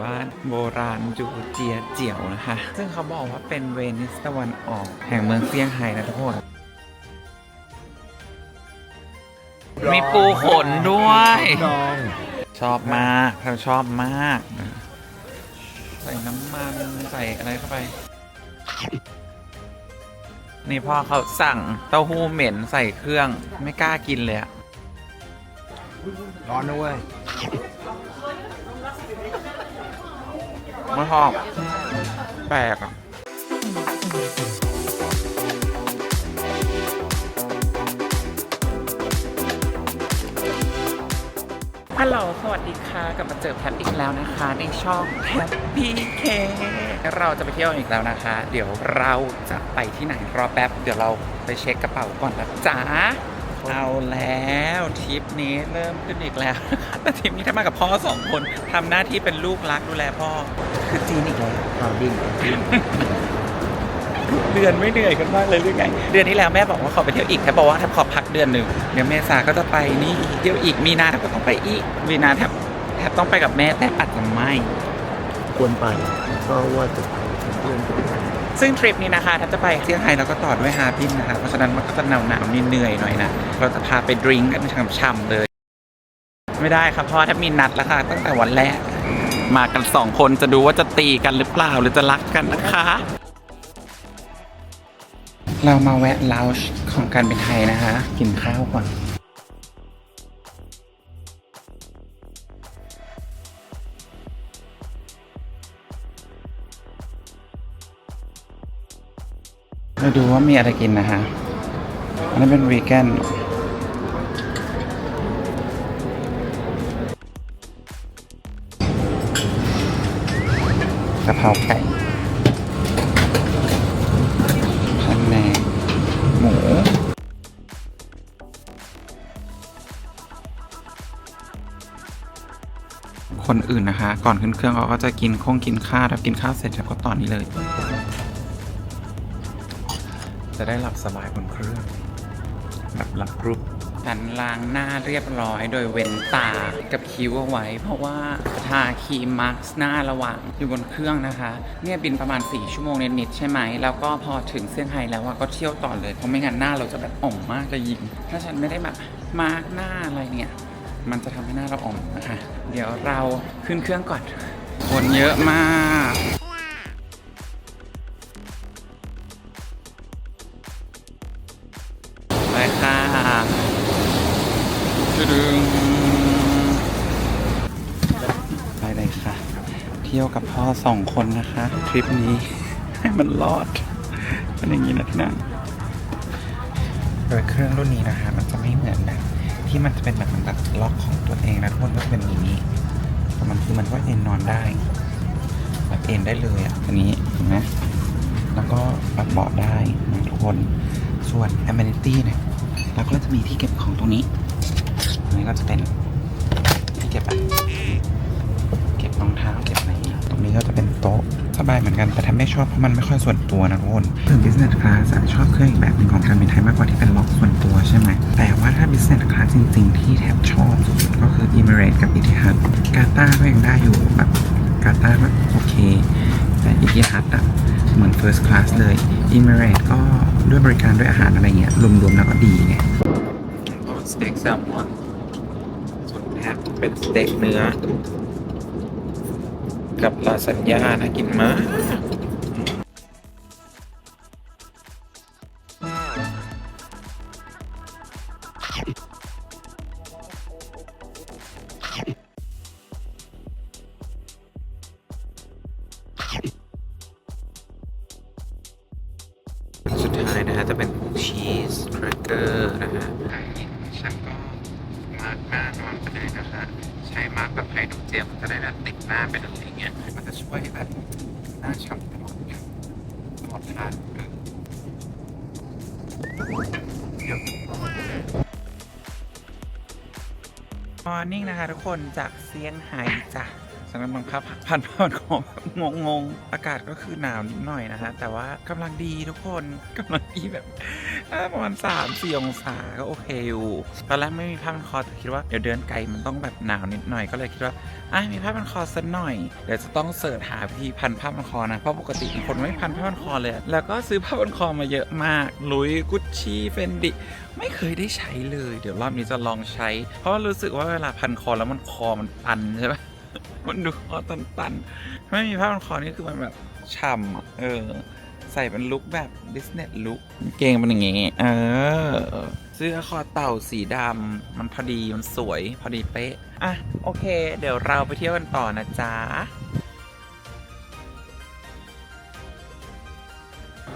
บ้าโบราณจูเจียเจียวนะคะ ซึ่งเขาบอกว่าเป็นเวนิสตะวันออก แห่งเมืองเซี่ยงไฮ้นะทุกคนมีปูขนด้วยอชอบมากเราชอบมาก ใส่น้ำมันใส่อะไรเข้าไป นี่พ่อเขาสั่งเต้าหู้เหม็นใส่เครื่องไม่กล้ากินเลยอะร้อนนะเว้ย ไม่ชอบแปลกอะฮัลโหล สวัสดีค่ะ กลับมาเจอแพทอีกแล้วนะคะ ในช่องแพทพีเค เราจะไปเที่ยวอีกแล้วนะคะ เดี๋ยวเราจะไปที่ไหนรอแป๊บ เดี๋ยวเราไปเช็คกระเป๋าก่อนนะจ๊ะ เอาแล้วทริปนี้เริ่มขึ้นอีกแล้วนะคะแต่ทริปนี้ทำมากับพ่อสองคนทำหน้าที่เป็นลูกรักดูแลพ่อ คือจีนอีกแล้วเอาดิ้นดิ้นเดือนไม่เหนื่อยกันมากเลยหรือไง เดือนที่แล้วแม่บอกว่าขอไปเที่ยวอีกแทบบอกว่าแทบขอพักเดือนหนึ่งเดี๋ยวเมษาก็จะไปนี่อีกเที่ยวอีกมีนาแทบก็ต้องไปอีกมีนาแทบแทบต้องไปกับแม่แต่อาจจะไม่ควรไปก็ว่าจะไปกับเพื่อนก็ไป ซึ่งทริปนี้นะคะถ้าจะไปเซี่ยงไฮ้เราก็ต่อด้วยฮาร์บินนะคะ เพราะฉะนั้นมันก็จะหนาวหนาวๆเหนื่อยหน่อยนะ เราจะพาไปดริงก์กันช่ำๆเลย ไม่ได้ครับเพราะว่าถ้ามีนัดแล้วค่ะตั้งแต่วันแรก มากันสองคนจะดูว่าจะตีกันหรือเปล่าหรือจะรักกันนะคะ เรามาแวะลาวช์ของการเป็นไทยนะคะ กินข้าวก่อน เราดูว่ามีอะไรกินนะคะอันนั้เป็นวีแกนกะเพราไก่พันแนงหมูคนอื่นนะคะ ก่อนขึ้นเครื่องเขาก็จะกินคงกินข้าวถ้ากินข้าวเสร็จแล้วก็ตอนนี้เลย จะได้หลับสบายบนเครื่องแบบหลับกรุบฉันล้างหน้าเรียบร้อยโดยเว้นตากับคิ้วเอาไว้ เพราะว่าทาครีมมาสก์หน้าระหว่างอยู่บนเครื่องนะคะ เนี่ยบินประมาณ 4 ชั่วโมงนิดๆใช่ไหม แล้วก็พอถึงเซี่ยงไฮ้แล้วก็เที่ยวต่อเลย เพราะไม่งั้นหน้าเราจะแบบอ่อมมากจะยิง ถ้าฉันไม่ได้แบบมาร์กหน้าอะไรเนี่ย มันจะทำให้หน้าเราอ่อมนะคะ เดี๋ยวเราขึ้นเครื่องก่อนคนเยอะมาก ดึงไปเลยค่ะ เที่ยวกับพ่อสองคนนะคะ ทริปนี้ ให้มันรอดเป็นอย่างนี้นะที่นั่งโดยเครื่องรุ่นนี้นะคะ มันจะไม่เหมือนแบบที่มันจะเป็นแบบมือนแบบล็อกของตัวเองนะทุกคนก็จะเป็นอย่างนี้แต่มันคือมันก็เอ็นนอนได้แบบเอ็นได้เลยอะอันนี้เห็นไหมแล้วก็ปรับเบาะได้นะทุกคนส่วน amenity เนี่ยเราก็จะมีที่เก็บของตรงนี้ นี้ก็จะเป็นที่เก็บอะเก็บรองเท้าเก็บอะไรอย่างงี้ตรงนี้ก็จะเป็นโต๊ะสบายเหมือนกันแต่ถ้าไม่ชอบเพราะมันไม่ค่อยส่วนตัวนะทุกคนถึง business class อะชอบเครื่องอีกแบบหนึ่งของการบินไทยมากกว่าที่เป็นล็อกส่วนตัวใช่ไหม แต่ว่าถ้า business class จริง ๆ ที่แทบชอบสุดๆก็คือ Emirates กับ Etihad กาตาร์ก็ยังได้อยู่แบบกาตาร์แบบโอเค แต่ Etihad อะเหมือน first class เลย Emirates ก็ด้วยบริการด้วยอาหารอะไรเงี้ยรวมๆแล้วก็ดีไงสเต็กแซลมอนส่วนแทบ เป็นสเต็กเนื้อ กับลาซานญ่านะกินมาก มอร์นิ่งนะคะทุกคนจากเซี่ยงไฮ้จ้ะฉันกำลังพับผ่านพันของงงงๆอากาศก็คือหนาวนิดหน่อยนะฮะ แต่ว่ากำลังดีทุกคนกำลังดีแบบ ประมาณ3ามสี่องศาก็โอเคอยู่ตอนแรกไม่มีผ้าพันคอแต่คิดว่าเดี๋ยวเดินไกลมันต้องแบบหนาวนิดหน่อยก็เลยคิดว่าอะมีผ้าพันคอสักหน่อยเดี๋ยวจะต้องเสิร์ชหาวิธีพันผ้าพันคอนะเพราะปกติคนไม่พันผ้าพันคอเลย แล้วก็ซื้อผ้าพันคอมาเยอะมากลุยกุชชี่เฟนดิไม่เคยได้ใช้เลย เดี๋ยวรอบนี้จะลองใช้ เพราะรู้สึกว่าเวลาพันคอแล้วมันคอมันตันใช่ไหมมันดูคอตันตันๆไม่มีผ้าพันคอนี่คือมันแบบฉ่ำเออ ส่เป็นลุคแบบบิสเนสลุคเกงเป็นอย่างงี้ เออ เสื้อคอเต่าสีดำมันพอดี มันสวย พอดีเป๊ะ อะ โอเค เดี๋ยวเราไปเที่ยวกันต่อนะจ๊ะ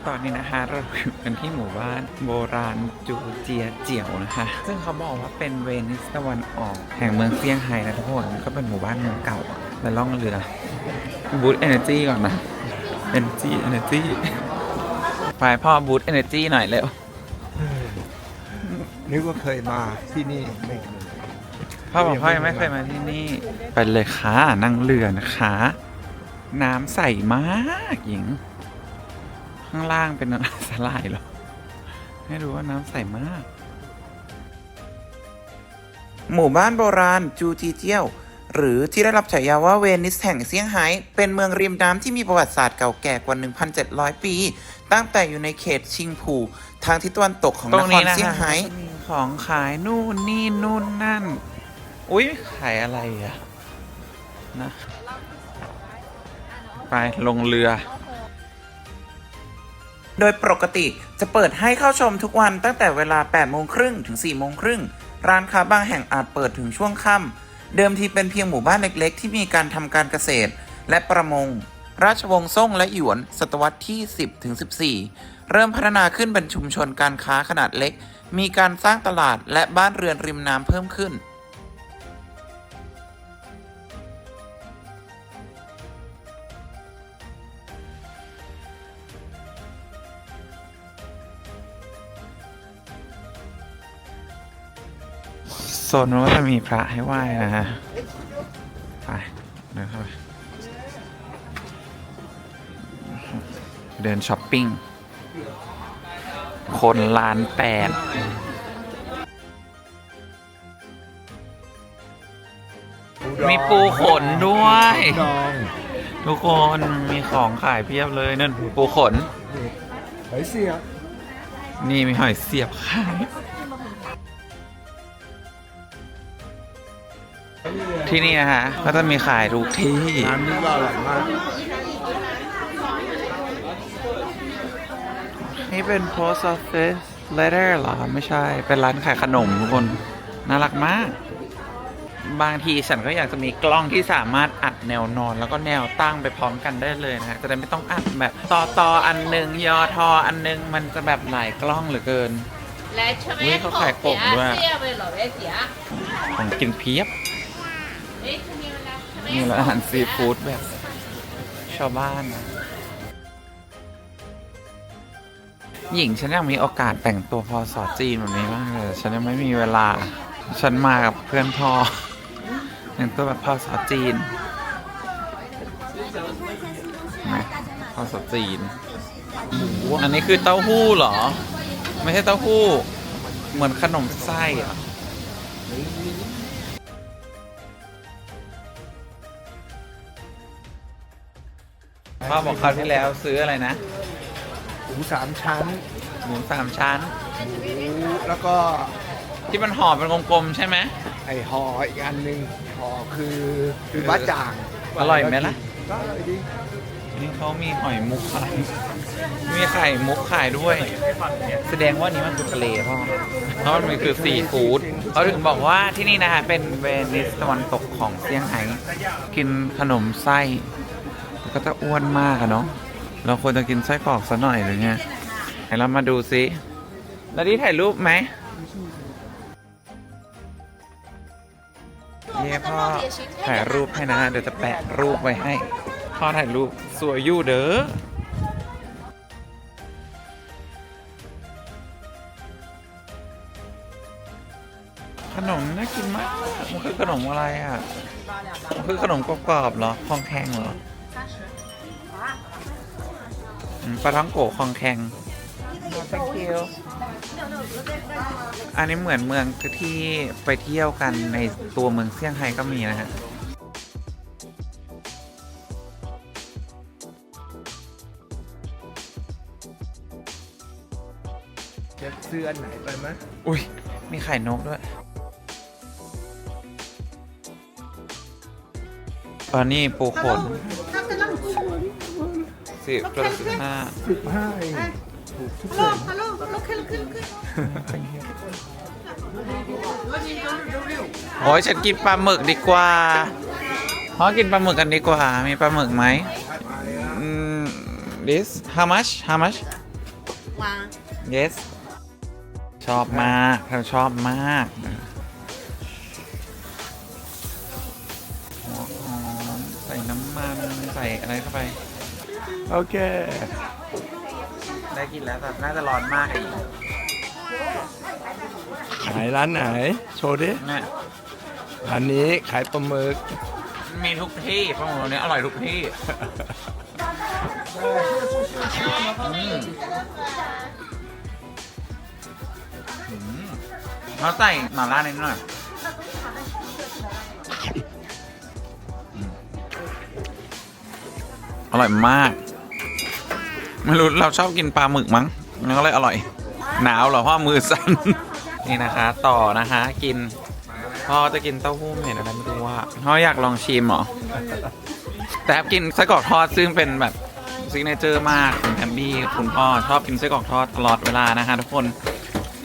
ตอนนี้นะคะเราอยู่กันที่หมู่บ้านโบราณจูเจียเจียวนะคะ ซึ่งเขาบอกว่าเป็นเวนิสตะวันออก แห่งเมืองเซี่ยงไฮ้นะทุกคนก็เป็นหมู่บ้านเมืองเก่าอะแล้วล่องเรือบูตเอเนจีก่อนนะเอเนจีเอเนจี ไปพ่อบูตเอเนจีหน่อยเร็ว นึกว่าเคยมาที่นี่ไม่เคยพ่อบอกพ่อยังไม่เคยมาที่นี่ ไปเลยค่ะนั่งเรือนะคะ น้ำใสมากหญิง ข้างล่างเป็นอะไรสลายเหรอให้รู้ว่าน้ำใสมาก หมู่บ้านโบราณจูจีเจียว หรือที่ได้รับฉายาว่าเวนิสแห่งเซี่ยงไฮ้เป็นเมืองริมน้ำที่มีประวัติศาสตร์เก่าแก่กว่า 1,700 ปี ตั้งแต่อยู่ในเขตชิงผูทางทิศตะวันตกของนครเซี่ยงไฮ้ของขายนู่นนี่นู่นนั่น อุ้ยขายอะไรอะนะ ไปลงเรือโดยปกติจะเปิดให้เข้าชมทุกวันตั้งแต่เวลา 8 โมงครึ่งถึง 4 โมงครึ่ง ร้านค้าบางแห่งอาจเปิดถึงช่วงค่ำ เดิมทีเป็นเพียงหมู่บ้านเล็กๆ ที่มีการทำการเกษตรและประมง ราชวงศ์ซ่งและหยวน ศตวรรษที่ 10ถึง14 เริ่มพัฒนาขึ้นเป็นชุมชนการค้าขนาดเล็ก มีการสร้างตลาดและบ้านเรือนริมน้ำเพิ่มขึ้น ซนนู้นก็จะมีพระให้ไหว้นะฮะ ไปเดินเข้าไปเดินช้อปปิ้ง คนล้านแปดมีปูขนด้วยดองทุกคนมีของขายเพียบเลยนั่นปูขน หอยเสียบ นี่มีหอยเสียบขาย ที่นี่นะฮะก็จะมีขายทุกที่ร้านนี้อร่อยมาก นี่เป็น post office letter เหรอ ไม่ใช่ เป็นร้านขายขนมทุกคน น่ารักมาก บางทีฉันก็อยากจะมีกล้องที่สามารถอัดแนวนอนแล้วก็แนวตั้งไปพร้อมกันได้เลยนะฮะ จะได้ไม่ต้องอัดแบบต่อต่ออันหนึ่งยอทออันหนึ่งมันจะแบบหลายกล้องเหลือเกิน และช่เขาขายกบด้วยของกินเพียบ นี่面ร้านอาหารซีฟู้ดแบบชาวบ้านหญิงฉันอยากมีโอกาสแต่งตัวพอสอจีนแบบนี้มากเลยฉันยังไม่มีเวลา ฉันมากับเพื่อนพ่อแต่งตัวแบบพอสอจีนนะพอสอจีนอันนี้คือเต้าหู้เหรอ ไม่ใช่เต้าหู้ เหมือนขนมไส้อะ พ่อบอกคราวที่แล้วซื้ออะไรนะ หมูสามชั้นหมูสามชั้น หมูแล้วก็ที่มันห่อเป็นกลมๆใช่ไหม ไอห่ออีกอันหนึ่งห่อคือคือบ้าจ่างอร่อยไหมล่ะ ก็อร่อยดีนี่เขามีหอยมุกขายมีไข่มุกขายด้วย แสดงว่านี้มันคือทะเลพ่อเพราะมันคือซีฟู้ดเขาถึงบอกว่าที่นี่นะคะเป็นเวนิสตะวันตกของเซี่ยงไฮ้กินขนมไส้ ก็จะอ้วนมากอะเนาะเราควรจะกินไส้กรอกซะหน่อยหรือไงไหนเรามาดูซิแล้วนี่ถ่ายรูปไหมเย่พ่อถ่ายรูปให้นะ เดี๋ยวจะแปะรูปไว้ให้ พ่อถ่ายรูปสวยอยู่เด้อขนมน่ากินมาก มันคือขนมอะไรอะ มันคือขนมกรอบๆเหรอคองแข็งเหรอ อืมปลาท้องโกะคองแข็ง thank you อันนี้เหมือนเมืองที่ไปเที่ยวกันในตัวเมืองเซี่ยงไฮ้ก็มีนะฮะจะซื้ออันไหนไปไหมอุ้ย มีไข่นกด้วย ตอนนี้ปูขน สิบกระสิบห้าสิบห้าเองถูกทุกเดือนโอ้ยฉันกินปลาหมึกดีกว่าเพราะกินปลาหมึกกันดีกว่า มีปลาหมึกไหมอืม this how much how much yes ชอบมากเราชอบมาก โอเค ได้กินแล้วแต่น่าจะร้อนมากอีกขายร้านไหน โชว์ดิเนี่ยร้านนี้ขายปลาหมึก มีทุกที่ปลาหมึกเนี้ยอร่อยทุกที่อืมอืมเราใส่หม่าล่านิดหน่อยอืมอร่อยมาก ไม่รู้เราชอบกินปลาหมึกมั้งมันก็เลยอร่อย หนาวเหรอพ่อมือสั่น นี่นะคะ ต่อนะคะกินพ่อจะกินเต้าหู้เห็นอะไรไม่รู้ว่าพ่ออยากลองชิมเหรอแต่กินไส้กรอกทอดซึ่งเป็นแบบซิกเนเจอร์มากคุณแอมบี้คุณพ่อชอบกินไส้กรอกทอดตลอดเวลานะคะทุกคน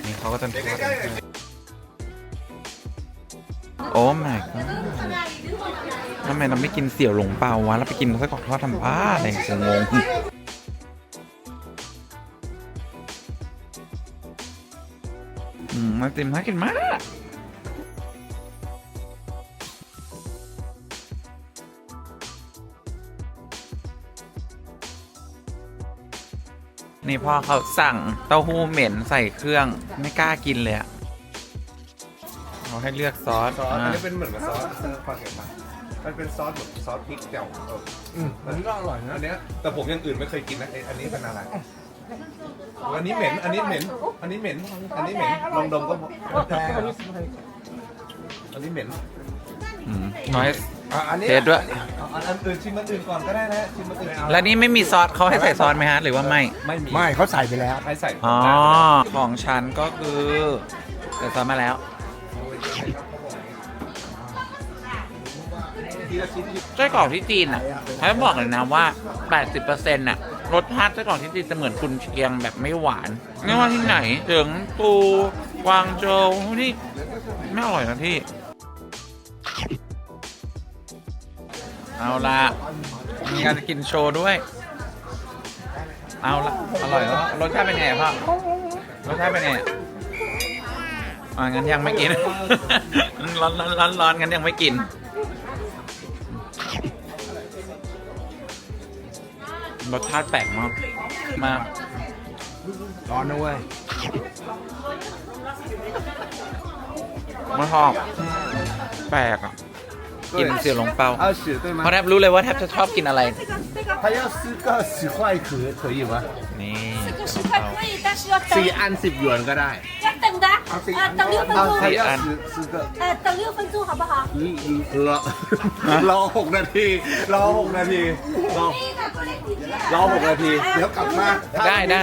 นี่เขาก็จะทอดโอ้ my god ทำไมเราไม่กินเสี่ยวหลงเปาวะแล้วไปกินไส้กรอกทอดทำบ้าอะไรงง อืมมันเต็มน่ากินมากนี่พ่อเขาสั่งเต้าหู้เหม็นใส่เครื่องไม่กล้ากินเลยอะเขาให้เลือกซอสซอสอันอ่านี้เป็นเหมือนกับซอสเซอร์ฟังเห็นไหมมันเป็นซอสแบบซอสพริกแจ่วเอออืมอันนี้ก็อร่อยนะอันเนี้ยแต่ผมอยังอื่นไม่เคยกินนะไอ้อันนี้เป็นอะไร อันนี้เหม็น อันนี้เหม็น อันนี้เหม็น อันนี้เหม็น ลองดมก็แพ้อันนี้เหม็นอืมน้อยอะอันนี้เทสด้วยอะอันอันอื่นชิมอันอื่นก่อนก็ได้นะ ชิมอันอื่นแล้วนี่ไม่มีซอสเขาให้ใส่ซอสไหมฮะ หรือว่าไม่ ไม่มีไม่เขาใส่ไปแล้วให้ใส่อ๋อ ของฉันก็คือใส่ซอสมาแล้ว ทีละชิ้น ไส้กรอกที่จีนอะเขาบอกเลยนะว่า 80%น่ะ รสชาติไส้กรอกที่จีนจะเหมือนกุนเชียงแบบไม่หวานไม่ว่าที่ไหนถึงปูกวางโจวนี่ไม่อร่อยนะพี่ เอาละมีการกินโชว์ด้วย เอาละอร่อยแล้วรสชาติเป็นไงพ่อรสชาติเป็นไงอะอ่างั้นยังไม่กิน ร้อนร้อนร้อนร้อนงั้นยังไม่กิน รสชาติแปลกมากมาก ร้อนนะเว้ย ไม่ชอบแปลกอ่ะ กินเสี่ยวหลงเปา 二十对吗 เพราะแทบรู้เลยว่าแทบจะชอบกินอะไร 他要四个十块壳可以吗 นี่ 这个十块可以，但是要等 สี่，อันสิบหยวนก็ได้ 要 等的，呃，等六分他钟，要十十个 呃，等六分钟好不好？ รอรอหกนาทีรอหกนาทีรอรอหกนาที เดี๋ยวกลับมา ได้ได้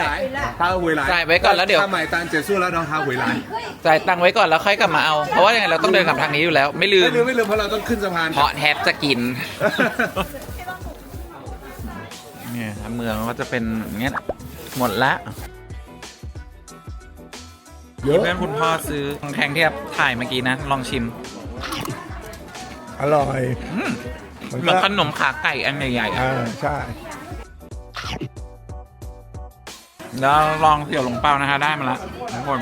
他回来 จ่ายไว้ก่อนแล้วเดี๋ยว 他买单结束了然后他回来 จ่ายตังค์ไว้ก่อนแล้วค่อยกลับมาเอา เพราะว่ายังไงเราต้องเดินกลับทางนี้อยู่แล้ว ไม่ลืม ไม่ลืมไม่ลืมเพราะเราต้องขึ้นสะพาน เพราะแทบจะกิน เนี่ยครับเมืองก็จะเป็นอย่างเงี้ยหมดละ เยอะเพื่อนคุณพ่อซื้อของแทงที่แอปถ่ายเมื่อกี้นะ ลองชิมอร่อยอืมมันเหมืก็อนขนมขาไก่อันใหญ่ๆอะอ่าใช่แล้วลองเสี่ยวหลงเปานะคะ ได้มาละทุกคน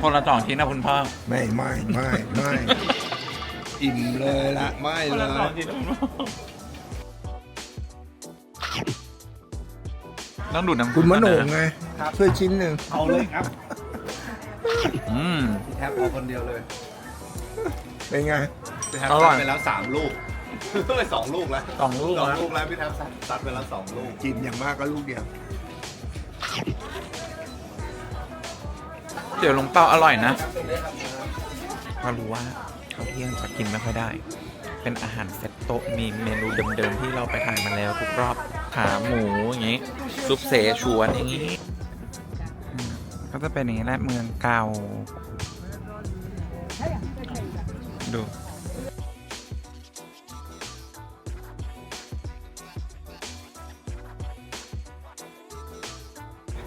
คนละสองชิ้นนะคุณพ่อไม่ไม่ไม่ไม่อิ่มเลยละไม่คนเลละยสองชิ้นนะคุณพ่อต้องดูดน้ำคุณมโนก่อไงช่วยชิ้นหนึ่งเอาเลยครับ อืม แทบเอาคนเดียวเลยเป็นไง พี่แทบอร่อยไปแล้วสามลูกไปสองลูกแล้วสองลูกสองนะ ลูกแล้วพี่แทบซัดไปแล้วสองลูก กินอย่างมากก็ลูกเดียว เดี๋ยวลงเต้าอร่อยนะก็รู้ว่าข้าวเที่ยงจะกินไม่ค่อยได้ เป็นอาหารเซตโต๊ะมีเมนูเดิมๆที่เราไปถ่ายมาแล้วทุกรอบขาหมูอย่างงี้ ซุปเสฉวนอย่างงี้อืมก็ จะเป็นอย่างนี้แหละเมืองเก่า ดู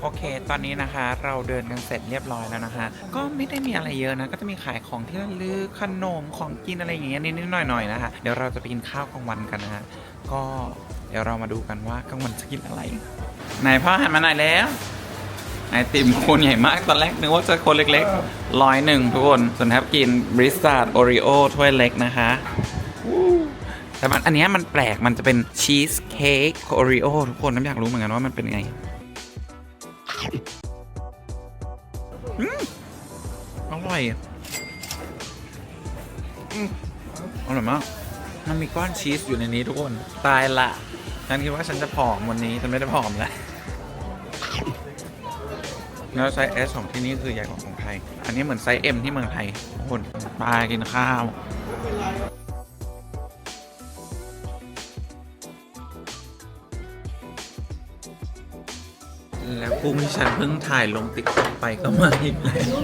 โอเค ตอนนี้นะคะ เราเดินกันเสร็จเรียบร้อยแล้วนะคะ ก็ไม่ได้มีอะไรเยอะนะ ก็จะมีขายของที่ระลึกขนม ของกินอะไรอย่างเงี้ยนิดๆหน่อยๆนะคะ เดี๋ยวเราจะไปกินข้าวกลางวันกันนะฮะ ก็เดี๋ยวเรามาดูกันว่ากลางวันจะกินอะไร ไหนพ่อหันมาหน่อยแล้ว ไอติมคนใหญ่มาก ตอนแรกนึกว่าจะคนเล็กๆร้อยหนึ่งทุกคน ส่วนแทบกินบริสตาร์ดโอริโอถ้วยเล็กนะคะแต่มันอันนี้มันแปลกมันจะเป็นชีสเค้กโอริโอทุกคนน้ำอยากรู้เหมือนกันว่ามันเป็นไงอร่อยอร่อยมาก มันมีก้อนชีสอยู่ในนี้ทุกคน ตายละฉันคิดว่าฉันจะผอมวันนี้ฉันไม่ได้ผอมแล้ว แล้วไซส์ S ของที่นี่คือใหญ่กว่าของไทย อันนี้เหมือนไซส์ M ที่เมืองไทยทุกคนปลากินข้าวแล้วกุ้งที่ฉันเพิ่งถ่ายลงติ๊กต็อกไปก็มาอีกแล้ว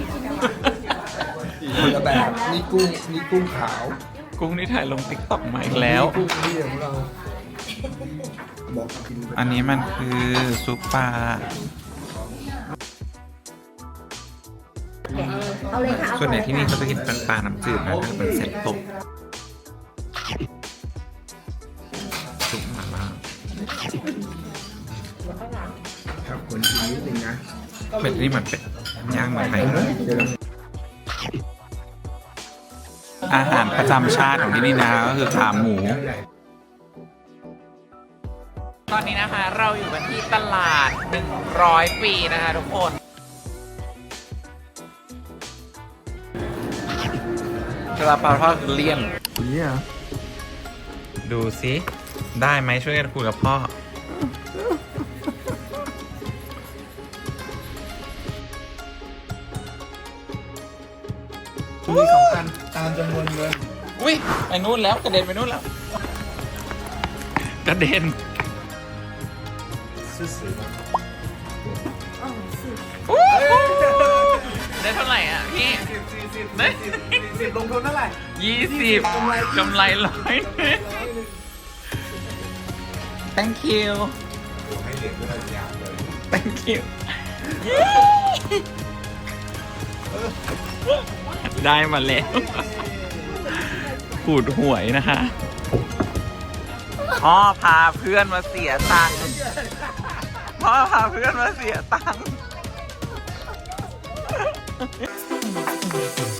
คนละแบบนี่กุ้งนี่กุ้งขาว กุ้งที่ถ่ายลงติ๊กต็อกมาอีกแล้วนี่กุ้งที่ของเราบอกกินไปอันนี้มันคือซุปปลา ส่วนใหญ่ที่นี่เขาจะกินเป็นปลาน้ำจืดนะคือเป็นเซ็ตโตะซุปมาม่าครับคนกินนิดนึงนะเป็ดนี่มันเป็ดย่างเหมือนไทยเดี๋ยวเราอาหารประจำชาติของที่นี่นะก็คือขาหมู ตอนนี้นะคะเราอยู่กันที่ตลาด 100 ปีนะคะทุกคน กระเป๋าทอดเลี่ยนเนี่ยดูสิได้ไหมช่วยกันคุยกับพ่อ มีสองอันตามจำนวนเงินอุ้ยไปนู่นแล้วกระเด็นไปนู่นแล้วกระเด็นซื้ออู้ ได้เท่าไหร่อะพี่สิบสี่สิบได้สิบลงทุนเท่าไหร่ยี่สิบกำไรร้อย thank you ให้เหรียญด้วยอย่างเลย thank you ได้มาแล้วขูดหวยนะคะพ่อพาเพื่อนมาเสียตังค์พ่อพาเพื่อนมาเสียตังค์ すいません。